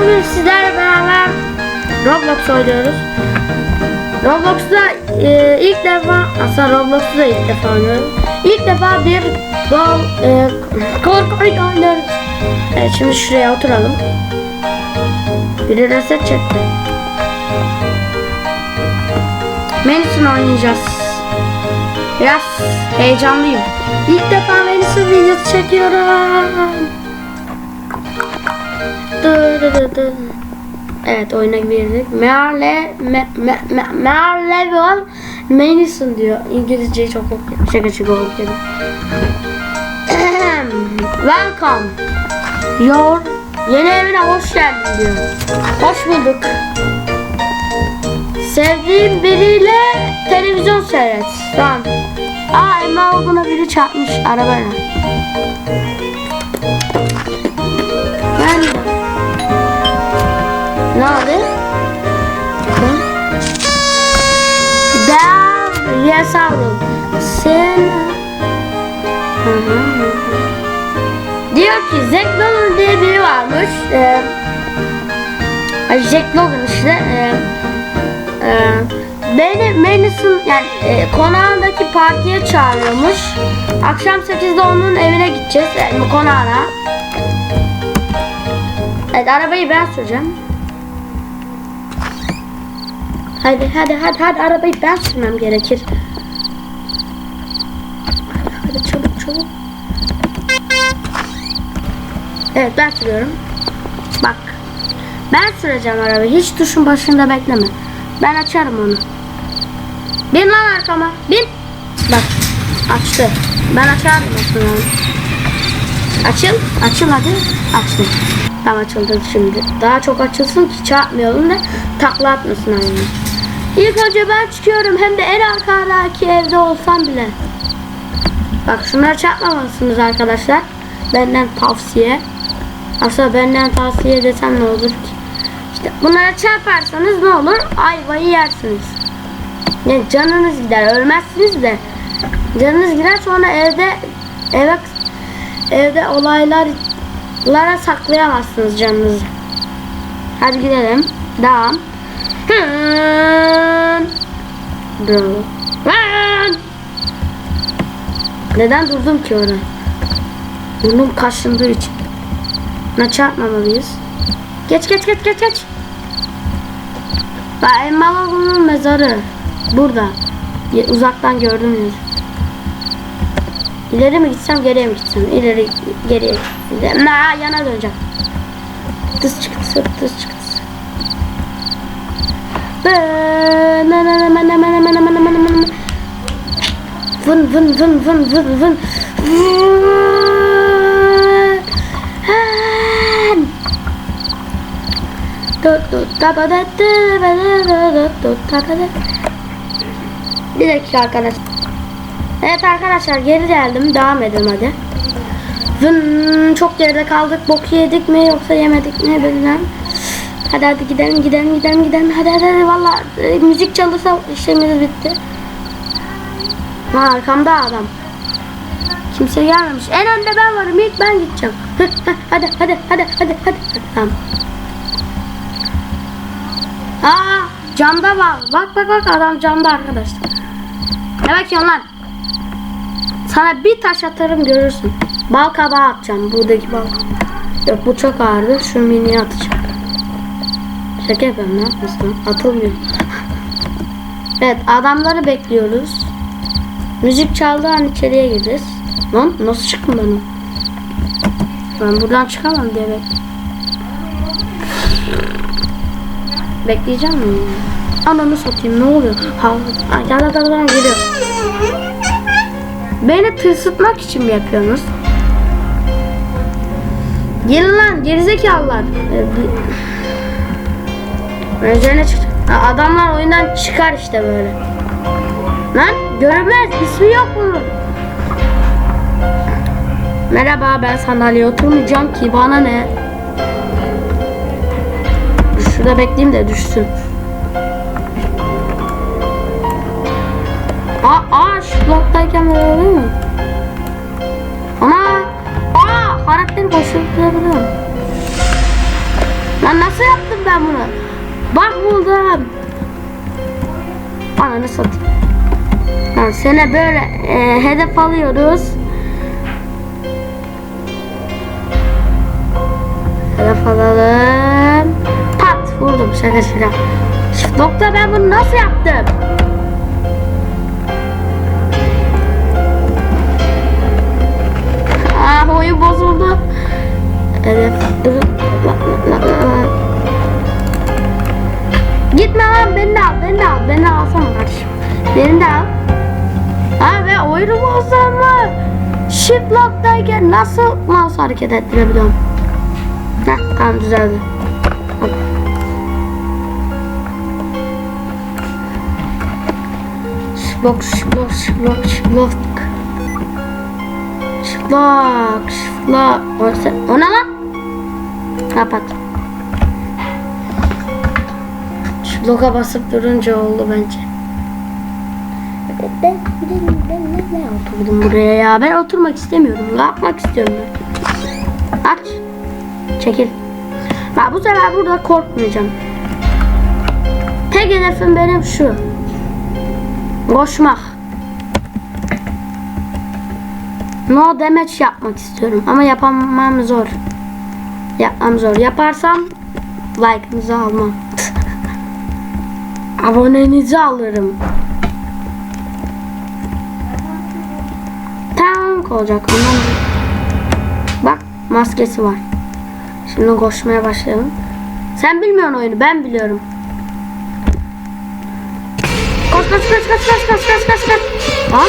bugün sizlerle beraber Roblox oynuyoruz. Roblox'ta e, ilk defa, aslında Roblox'ta da ilk defa oynuyorum. İlk defa bir gol, e, korku oyunu oynuyoruz. Evet şimdi şuraya oturalım. Biri reset çekti. Menüsün oynayacağız. Biraz heyecanlıyım. İlk defa menüsün videosu çekiyorum. Evet oyuna girdik. Merle me, me, me, Merlevel Manison diyor. İngilizceyi çok okuyorum. Şaka şaka okuyorum. Welcome. Your yeni evine hoş geldin diyor. Hoş bulduk. Sevdiğin biriyle televizyon seyret. Tamam. Aa Emma olduğuna biri çarpmış arabayla. Ne oldu? Hı? Dev yasavrum. Sen... Diyor ki Zack Logan diye biri varmış. Ee, Jack Logan işte. Ee, e, beni Madison yani e, konağındaki partiye çağırıyormuş. Akşam 8'de onun evine gideceğiz. Yani konağına. Evet arabayı ben süreceğim. Hadi hadi hadi hadi arabayı ben sürmem gerekir. Hadi, hadi çabuk çabuk. Evet ben sürüyorum. Bak. Ben süreceğim arabayı. Hiç tuşun başında bekleme. Ben açarım onu. Bin lan arkama. Bin. Bak. Açtı. Ben açarım aslında. Açıl. Açıl hadi. Açtım. Tamam açıldı şimdi. Daha çok açılsın ki çarpmayalım da takla atmasın aynı. İlk önce ben çıkıyorum hem de en arkadaki evde olsam bile. Bak şunları çarpmamalısınız arkadaşlar. Benden tavsiye. Aslında benden tavsiye desem ne olur ki? İşte bunlara çarparsanız ne olur? Ayvayı yersiniz. Yani canınız gider. Ölmezsiniz de. Canınız gider sonra evde eve evde olaylarlara saklayamazsınız canınızı. Hadi gidelim. Devam. Run. Run. Run. Neden durdum ki orada? Burnum kaşındığı için. Ne çarpmamalıyız? Geç geç geç geç geç. Bak Emma Logan'ın mezarı. Burada. Uzaktan gördüm. İleri mi gitsem geriye mi gitsem? İleri geriye. Na yana döneceğim. Tıs çıktı tıs çıktı. Vın vın vın vın vın vın. Bir dakika arkadaşlar. Evet arkadaşlar geri geldim. Devam edelim hadi. Vın, çok geride kaldık. Bok yedik mi yoksa yemedik mi bilmem. Hadi hadi gidelim gidelim gidelim gidelim. Hadi hadi hadi valla e, müzik çalırsa işimiz bitti. Ha, arkamda adam. Kimse gelmemiş. En önde ben varım. İlk ben gideceğim. hadi hadi hadi hadi hadi. Tamam. Aa camda var. Bak bak bak adam camda arkadaşlar. Ne bakıyorsun lan? Sana bir taş atarım görürsün. Bal kabağı atacağım. Buradaki bal. Yok bu çok ağırdı. Şu mini atacağım. Şaka yapıyorum ne yapıyorsun? Atılmıyor. evet adamları bekliyoruz. Müzik çaldığı an içeriye gireceğiz. Lan nasıl çıktım ben? Ben buradan çıkamam diye bek. Bekleyeceğim mi? Ananı satayım ne oluyor? Ha, gel gel gel geliyor. Beni tırsıtmak için mi yapıyorsunuz? Gelin lan gerizekalılar. Ee, bir- Üzerine çık. Ha, Adamlar oyundan çıkar işte böyle. Lan görünmez ismi yok bunun. Merhaba ben sandalyeye oturmayacağım ki bana ne? Şurada bekleyeyim de düşsün. Aa, aa şu bloktayken böyle oluyor mu? Ana! Aa! Karakteri boşaltabiliyorum. Lan nasıl yaptım ben bunu? Bak buldum. Ananı satayım. Lan sene böyle e, hedef alıyoruz. Hedef alalım. Pat vurdum şaka şaka. Nokta ben bunu nasıl yaptım? Beni de al. Ha ve oyunu bozdum mu? Shift lock'tayken nasıl mouse hareket ettirebiliyorum? Heh tamam düzeldi. Shiftlock, shiftlock, shiftlock, shiftlock. Shiftlock, shiftlock. O, ne lan? Kapat. Shiftlock'a basıp durunca oldu bence. Ben, ben, ben, ben oturdum buraya ya. Ben oturmak istemiyorum. Ne yapmak istiyorum ben? Aç. Çekil. Ben bu sefer burada korkmayacağım. Tek hedefim benim şu. Koşmak. No damage yapmak istiyorum ama yapamam zor. Yapmam zor. Yaparsam like'ınızı almam. Abonenizi alırım. Tank olacak ondan. Bak maskesi var. Şimdi koşmaya başlayalım. Sen bilmiyorsun oyunu ben biliyorum. Koş koş koş koş koş koş koş koş koş. Lan.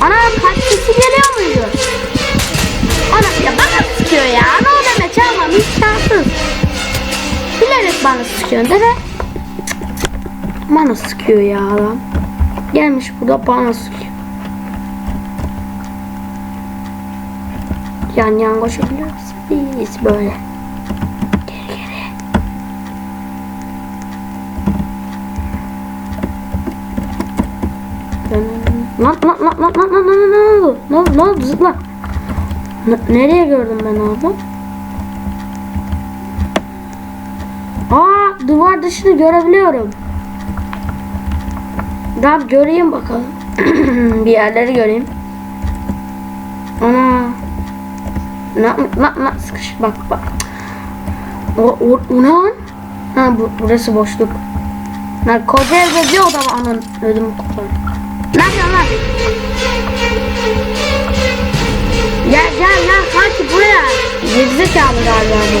Ana kalp sesi geliyor muydu? Ana ya bana sıkıyor ya. Ne o demek çalmam imkansız. Bilerek bana sıkıyorsun dede. Bana sıkıyor ya adam. Gelmiş burada bana sıkıyor. Yan yan koşabiliyoruz. Biz böyle. Geri geri. Lan lan lan lan lan lan lan ne oldu? Ne oldu? Ne oldu? Zıpla. Nereye gördüm ben abi? Aa duvar dışını görebiliyorum. Daha göreyim bakalım. bir yerleri göreyim. Ana. Na na na sıkış bak bak. O, o, o ne lan? Ha bu, burası boşluk. Lan koca evde bir oda var anın ödüm kopar. Ne yapıyorsun lan? Gel gel lan kanki buraya. Gerizekalı galiba bu.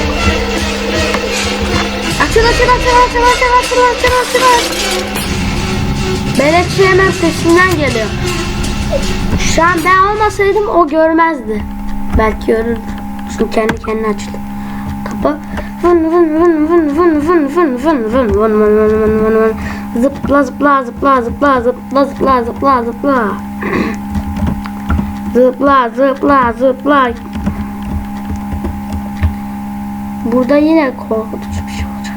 Açıl açıl açıl açıl açıl açıl açıl açıl açıl. Bebekçi hemen peşinden geliyor. Şu an ben olmasaydım o görmezdi. Belki görürdü. Çünkü kendi kendine açıldı. Kapı. Vın vın vın vın vın vın vın vın vın vın vın vın vın vın vın. Zıpla zıpla zıpla zıpla zıpla zıpla zıpla zıpla. Zıpla zıpla zıpla. Burada yine korkutucu bir şey olacak.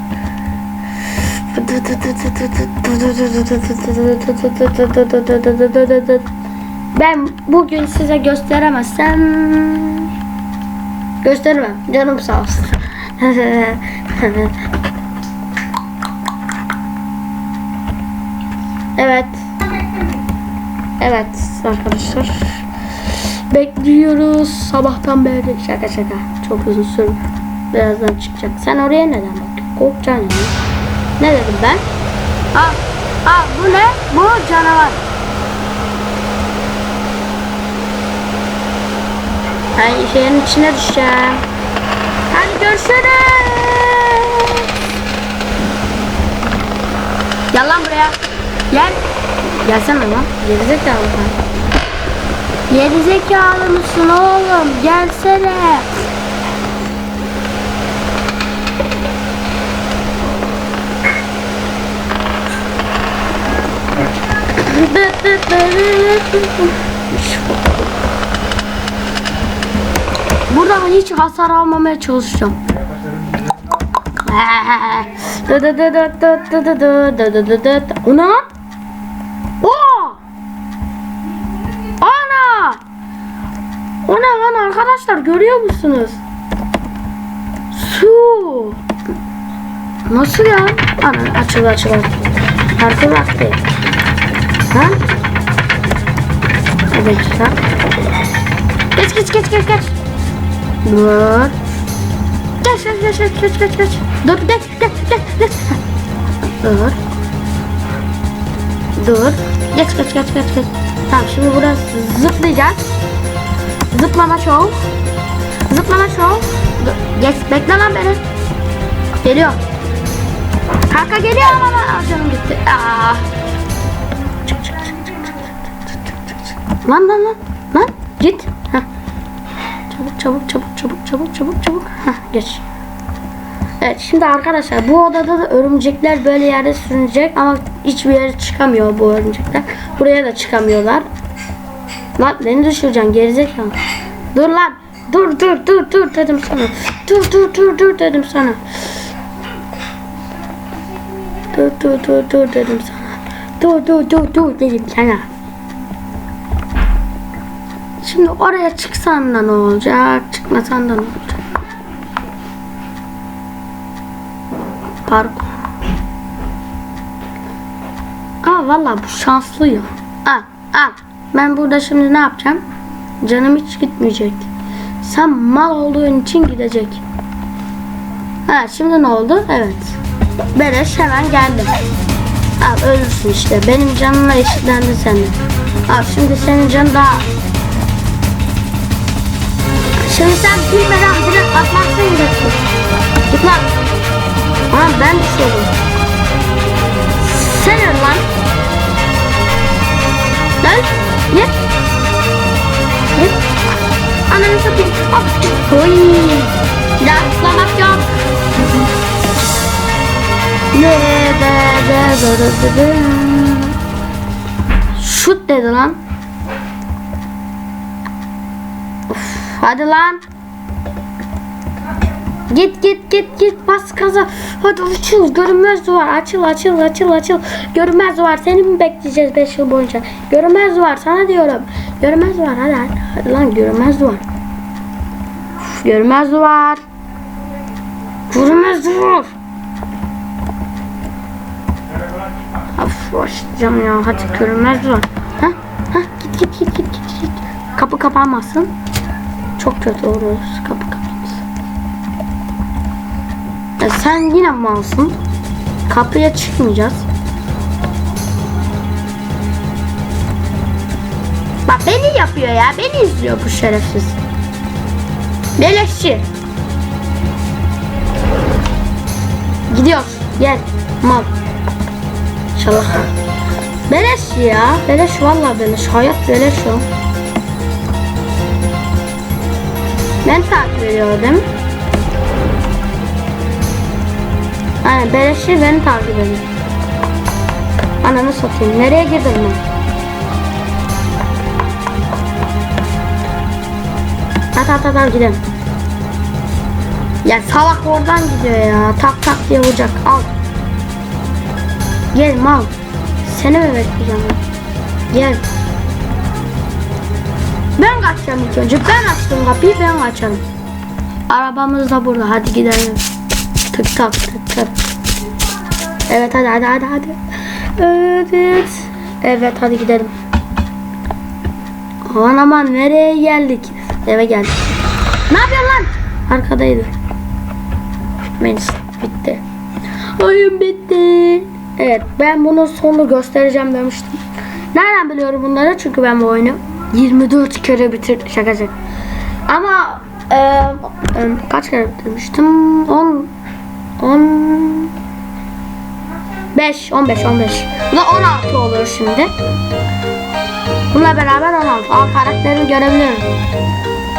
Ben bugün size gösteremezsem göstermem. Canım sağ olsun. evet. Evet arkadaşlar. Bekliyoruz sabahtan beri. Şaka şaka. Çok uzun sürdü. Birazdan çıkacak. Sen oraya neden bakıyorsun? Korkacaksın. Ne dedim ben? Aa, aa bu ne? Bu canavar. Ben şeyin içine düşeceğim. Hadi görüşürüz. Gel lan buraya. Gel. Gelsene lan. Gerizekalı sen. Gerizekalı mısın oğlum? Gelsene. Buradan hiç hasar almamaya çalışacağım. O ne lan? Oo! Ana! O ne lan arkadaşlar görüyor musunuz? Su! Nasıl ya? Ana açıldı açıldı. Parkur vakti. Ha? Bir dakika. Geç geç geç geç geç. Vur. Kaç kaç kaç kaç kaç kaç kaç. Dur kaç kaç kaç kaç. Dur. Dur. Geç geç geç geç geç. Tamam şimdi burası zıplayacağız. Zıplama show. Zıplama show. Dur. Geç bekle lan beni. Geliyor. Kanka geliyor ama Aa, canım gitti. Aa. Lan lan lan. Lan git. Heh. Çabuk çabuk çabuk çabuk çabuk çabuk çabuk. Heh, geç. Evet şimdi arkadaşlar bu odada da örümcekler böyle yerde sürünecek ama hiçbir yere çıkamıyor bu örümcekler. Buraya da çıkamıyorlar. Lan beni düşüreceksin gerizekalı. Dur lan. Dur dur dur dur dedim sana. Dur dur dur dur dedim sana. Dur dur dur dur dedim sana. Dur dur dur dur dedim sana. Şimdi oraya çıksan da ne olacak? Çıkmasan da ne olacak? Parkur. Aa valla bu şanslı ya. Al al. Ben burada şimdi ne yapacağım? Canım hiç gitmeyecek. Sen mal olduğun için gidecek. Ha şimdi ne oldu? Evet. Bereş hemen geldi. Al ölürsün işte. Benim canımla eşitlendi senin. Al şimdi senin canın daha... Şimdi sen bilmeden direkt atmakta gidiyorsun. Git lan. Ulan ben düşüyorum. Sen öl lan. Lan. Ne? Ne? Ananı satayım. Hop. Oy. Bir daha atlamak yok. Ne. Şut dedi lan. Of, hadi lan. Git git git git bas kaza. Hadi açıl görünmez duvar açıl açıl açıl açıl. Görünmez duvar seni mi bekleyeceğiz 5 yıl boyunca? Görünmez duvar sana diyorum. Görünmez duvar hadi hadi, hadi lan görünmez duvar. Uf, görünmez duvar. Görünmez duvar. Of başlayacağım ya hadi görünmez duvar. Ha? Ha git git git git git git. Kapı kapanmasın. Çok kötü olur kapı kapanmasın. Ya sen yine malsın. Kapıya çıkmayacağız. Bak beni yapıyor ya. Beni izliyor bu şerefsiz. Beleşçi. Gidiyoruz. Gel. Mal. İnşallah. Beleş ya. Beleş vallahi beleş. Hayat beleş o. Ben takip ediyor değil mi? Aynen beleşçi beni takip ediyor. Ananı satayım. Nereye girdim ben? At at at at gidelim. Ya salak oradan gidiyor ya. Tak tak diye vuracak. Al. Gel mal. Seni mi bekleyeceğim? Gel. Ben kaçacağım ilk önce. Ben açtım kapıyı ben kaçarım. Arabamız da burada. Hadi gidelim. Tık tak tık tak. Evet hadi hadi hadi hadi. Evet. Evet hadi gidelim. Aman aman nereye geldik? Eve geldik. Ne yapıyorsun lan? Arkadaydı. Neyse bitti. Oyun bitti. Evet ben bunun sonunu göstereceğim demiştim. Nereden biliyorum bunları? Çünkü ben bu oyunu 24 kere bitirdim. Şaka şaka. Ama e, e, kaç kere bitirmiştim? 10 10 5 15 15. Bu da 16 oluyor şimdi. Bununla beraber 16. Al karakterimi görebiliyorum.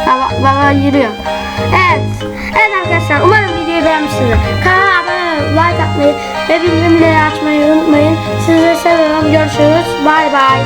Baba, baba yürüyor. Evet. Evet arkadaşlar umarım videoyu beğenmişsinizdir. Kanala abone olmayı, like atmayı ve bildirimleri açmayı unutmayın. Sizi seviyorum. Görüşürüz. Bay bay.